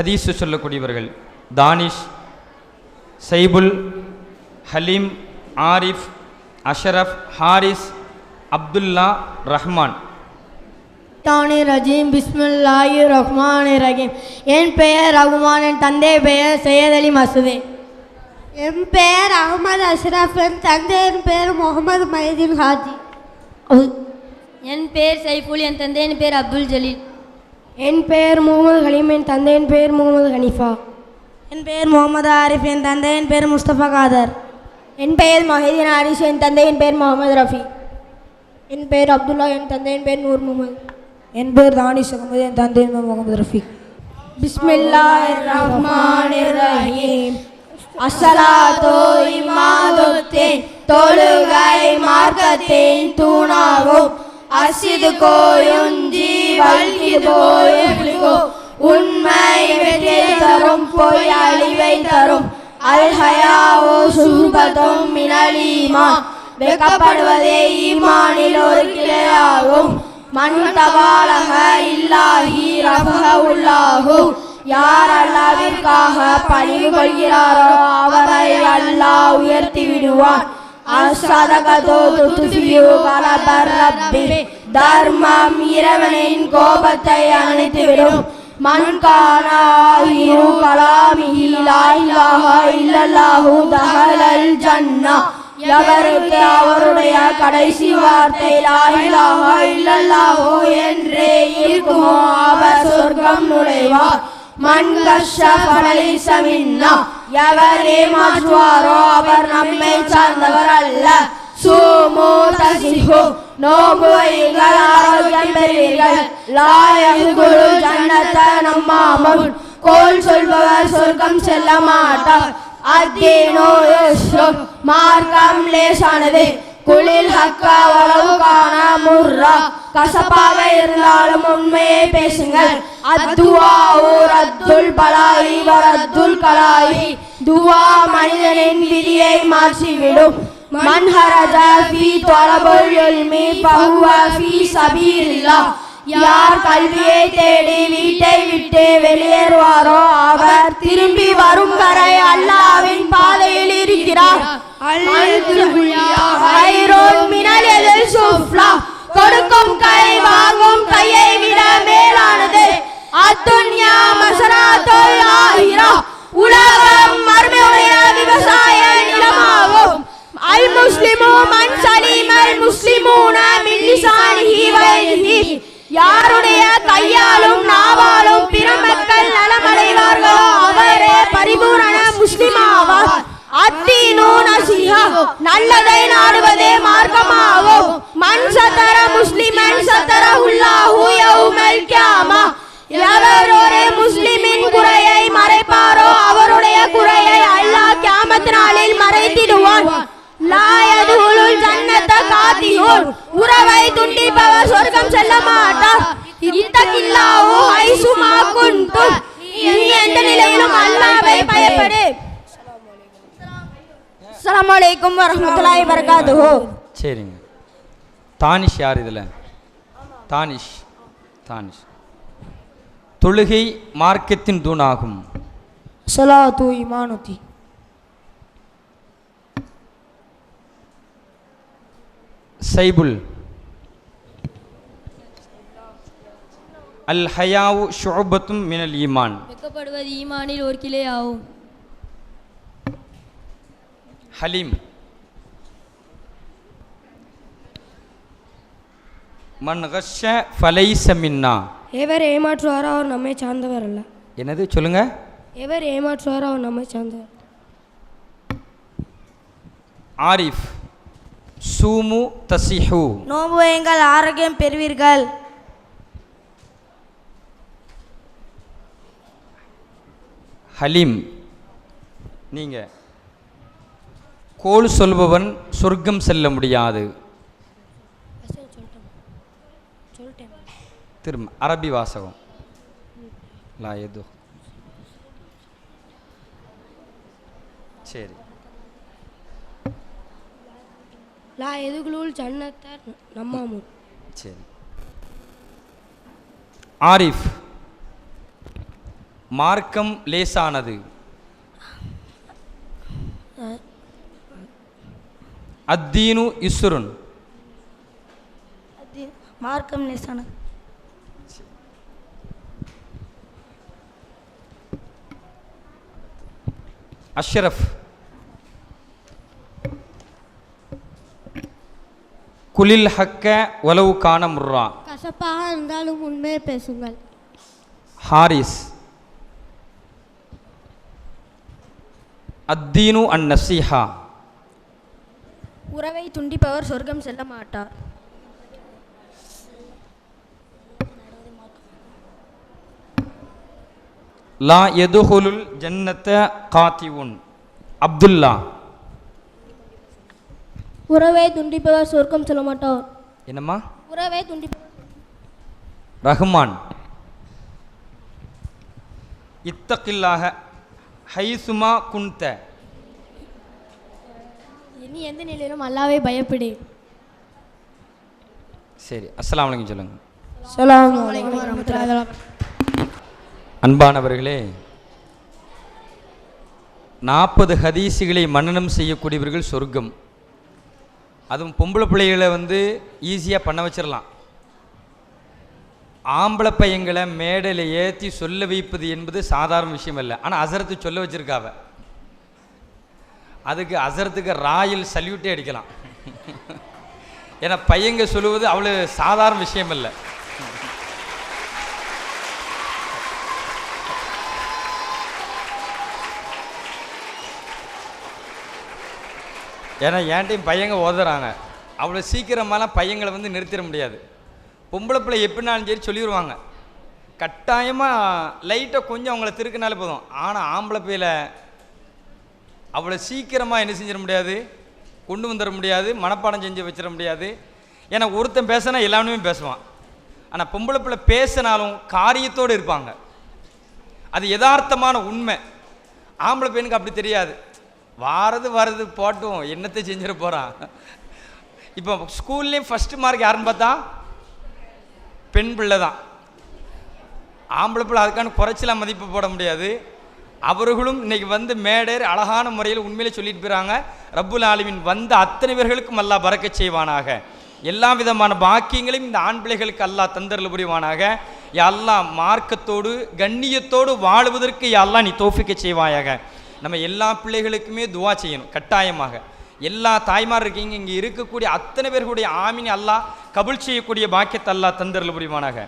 ஹதீஸு சொல்லக்கூடியவர்கள். தானிஷ் சைபுல் ஹலீம் ஆரிஃப் அஷரஃப் ஹாரிஸ் அப்துல்லா ரஹ்மான். தானி ரஜீம் பிஸ்மில்லாஹி ரஹ்மான் ரஹீம். என் பெயர் ரகுமான் என் தந்தை பெயர் சையத் அலி மசூதே. என் பெயர் அகமது அஷ்ரஃப் என் தந்தையின் பெயர் முகமது மைதீன் ஹாஜி. என் பெயர் சைஃபுல் என் தந்தையின் பெயர் அப்துல் ஜலீல். என் பெயர் முகமது ஹலீம் என் தந்தையின் பெயர் முகமது ஹனீஃபா. என் பெயர் முகமது ஆரிஃப் என் தந்தையின் பெயர் முஸ்தபா காதர். என் பெயர் மஹிதீன் ஆரிஷ் என் தந்தையின் பெயர் முகமது ரஃபி. என் பெயர் அப்துல்லா என் தந்தையின் பெயர் நூர் முகமது. என் பேர் தானிஷ் அகமது என் தந்தையின் பேர் முகமது ரஃபீக் பிஸ்மில்லாஹிர் ரஹ்மானிர் ரஹீம் அஸ்ஸலாத்து இமாதுத்தீன் தொழுகை மார்க்கத்தின் தூணாகும். அசிது கோயுஞ்சி வல்கி போயுகோ உண்மை வெற்றி தரும் பொய் அழிவை தரும். அல்ஹயாவோ சுபதும் மினலீமா வெக்கப்படுவதே ஈமானில் ஒரு கிளையாகும். மண் தபாலக இல்லாஹி ரபக உள்ளாகும். யார் அல்லாவிற்காக பணிவு கொள்கிறாரோ அவரை அல்லாஹ் உயர்த்தி விடுவான். அசதகதோ துதுஃபியு கலபர் ரப்பி. தர்மம் இறைவனின் கோபத்தை அணைத்துவிடும். மண் கலாமிஹி லா இல்லல்லாஹு தஹலல் ஜன்னா. எவருக்கு அவருடைய கடைசி வார்த்தை லா இல்லல்லாஹு என்றே இருக்குமோ அவர் சொர்க்கம் நுழைவார். மண் கஷ்டப்படலை எவர் ஏமாற்றுவாரோ அவர் நம்மை சார்ந்தவர் அல்ல சூமு தசிஹு நோம்பு வையுங்கள் ஆரோக்கியம் பெறுவீர்கள் லாயகுரு ஜன்னத்த நம்மாமும் கோல் சொல்பவர் சொர்க்கம் செல்ல மாட்டார் அத்தீனோ மார்க்கம் லேசானது குளில் ஹக்கா உளவு காணா முர்ரா. கசப்பாக இருந்தாலும் உண்மையை பேசுங்கள். அத்துவா ரத்துல் பலாயி வரத்துல் கலாயி. துவா மனிதனின் விதியை மாற்றிவிடும். மன் ஹரஜ ஃபீ எல்மி இல்மி ஃபஹுவ ஃபீ சபீலில்லாஹ் யார் கல்வியை தேடி வீட்டை விட்டு வெளியேறுவாரோ அவர் திரும்பி வரும் வரை அல்லாவின் பாதையில் இருக்கிறார். கொடுக்கும் கை வாங்கும் கையை விட மேலானது. அத்துன்யா மசராத்தோல் ஆஹிரா உலகம் மர்மையுடைய விவசாய நிலமாகும். அல் முஸ்லிமு மன் முஸ்லிமூன யாருடைய கையாலும் நான் நல்லதை நாடுவதே மார்க்கமாகும். மண் சத்தர முஸ்லிமன் சத்தர உல்லாஹு யௌமல் கியாமா. எவர் ஒரு முஸ்லிமின் குறையை மறைப்பாரோ அவருடைய குறையை அல்லாஹ் கியாமத் நாளில் மறைத்திடுவான். லாயதுலுல் ஜன்னத காதியூர் உறவை துண்டிப்பவர் சொர்க்கம் செல்ல மாட்டார். இத்தகில்லாஹு ஐசுமா குன்தும். நீ எந்த நிலையிலும் அல்லாஹ்வை பயப்படு. அஸ்ஸலாமு அலைக்கும் வரஹ்மத்துல்லாஹி வபரகாத்துஹு சரிங்க. தானிஷ் யார் இதில்? தானிஷ். தானிஷ். தொழுகை மார்க்கத்தின் தூணாகும். சலாத்து இமானுத்தி. சைபுல். அல் ஹயாவு ஷுபத்தும் மினல் ஈமான். வெக்கப்படுவது ஈமானில் ஒரு கிளை ஆகும் ஹலீம். மன் கஷ ஃபலைச மின்னா. எவர் ஏமாற்றுவாரோ அவர் நம்மை சார்ந்தவர் அல்ல. என்னது? சொல்லுங்க. எவர் ஏமாற்றுவாரோ அவர் நம்மை சார்ந்தவர். ஆரிஃப் சூமு தசிஹு நோன்பு வையுங்கள் ஆரோக்கியம் பெறுவீர்கள். ஹலீம். நீங்க. கோல் சொல்பவன் சொர்க்கம் செல்ல முடியாது. திரும்ப அரபி வாசகம். லா எது சரி. லா எதுகுலுள் ஜன்னத்தார் நம்மாமும் சரி. ஆரிஃப். மார்க்கம் லேசானது. அத்தீனு இஸ்ருன். மார்க்கம் லேசானது அஷ்ரஃப். குலில் ஹக்க ஒலவு காண முர்ரா கசப்பாக இருந்தாலும் உண்மையை பேசுங்கள். ஹாரிஸ். அத்தீனு அன் நசீஹா உறவை துண்டிப்பவர் சொர்க்கம் செல்ல மாட்டார். லா எதுஹுலுல் ஜன்னத்த காத்திவுன். அப்துல்லா. உறவை துண்டிப்பவர் சொர்க்கம் செல்ல மாட்டார். என்னம்மா? உறவை துண்டிப்பவர் ரஹ்மான். இத்தகில்லாக ஹைசுமா குன்த இனி எந்த நிலையிலும் அல்லாவே பயப்படு. சரி அஸ்ஸலாமு அலைக்கும் சொல்லுங்க. வலைக்கம் அன்பானவர்களே நாற்பது ஹதீஸுகளை மன்னனம் செய்யக்கூடியவர்கள் சொர்க்கம். அதுவும் பொம்பளை பிள்ளைகளை வந்து ஈஸியாக பண்ண வச்சிடலாம் ஆம்பளை பையங்களை மேடையில் ஏற்றி சொல்ல வைப்பது என்பது சாதாரண விஷயம் இல்லை ஆனால் அசரத்து சொல்ல வச்சிருக்காவ. அதுக்கு அசரத்துக்கு ராயல் சல்யூட்டே அடிக்கலாம். ஏன்னா பையங்க சொல்லுவது அவ்வளோ சாதாரண விஷயம் இல்லை ஏன்னா என்கிட்டையும் பையங்க ஓதுறாங்க. அவ்வளோ சீக்கிரமாலாம் பையங்களை வந்து நிறுத்திட முடியாது. பொம்பளை பிள்ளை எப்படினாலும் சரி சொல்லிடுவாங்க கட்டாயமாக லைட்டாக கொஞ்சம் அவங்கள திருக்கினாலே போதும். ஆனால் ஆம்பளை பிள்ளை அவ்வளோ சீக்கிரமாக என்ன செஞ்சிட முடியாது? கொண்டு வந்துட முடியாது மனப்பாடம் செஞ்சு வச்சிட முடியாது. ஏன்னா ஒருத்தன் பேசினா எல்லாமே பேசுவான். ஆனால் பொம்பளை பிள்ளை பேசினாலும் காரியத்தோடு இருப்பாங்க. அது யதார்த்தமான உண்மை. ஆம்பளை பையனுக்கு அப்படி தெரியாது. வாரது வரது போட்டும். என்னத்தை செஞ்சிட போகிறான் இப்போ ஸ்கூல்லேயும் ஃபஸ்ட்டு மார்க் யாருன்னு பார்த்தா? பெண் பிள்ளை தான். ஆம்பளை பிள்ளை அதுக்கான குறைச்சலாம் மதிப்பு போட முடியாது. அவர்களும் இன்னைக்கு வந்து மேடர் அழகான முறையில் உண்மையிலே சொல்லிட்டு போயிறாங்க. ரப்புல் ஆலமீன் வந்த அத்தனை பேர்களுக்கும் அல்லாஹ் பறக்க செய்வானாக. எல்லா விதமான பாக்கியங்களையும் இந்த ஆண் பிள்ளைகளுக்கு அல்லாஹ் தந்தரில் புரிவானாக. எல்லாம் மார்க்கத்தோடு கண்ணியத்தோடு வாழுவதற்கு எல்லாம் நீ தோஃபிக்க செய்வாயாக. நம்ம எல்லா பிள்ளைகளுக்குமே துவா செய்யணும் கட்டாயமாக. எல்லா தாய்மார் இருக்கீங்க இங்கே இருக்கக்கூடிய அத்தனை பேர்களுடைய ஆமீன் அல்லாஹ் கபுல் செய்யக்கூடிய பாக்கியத்தை அல்லாஹ் தந்தரில் புரிவானாக.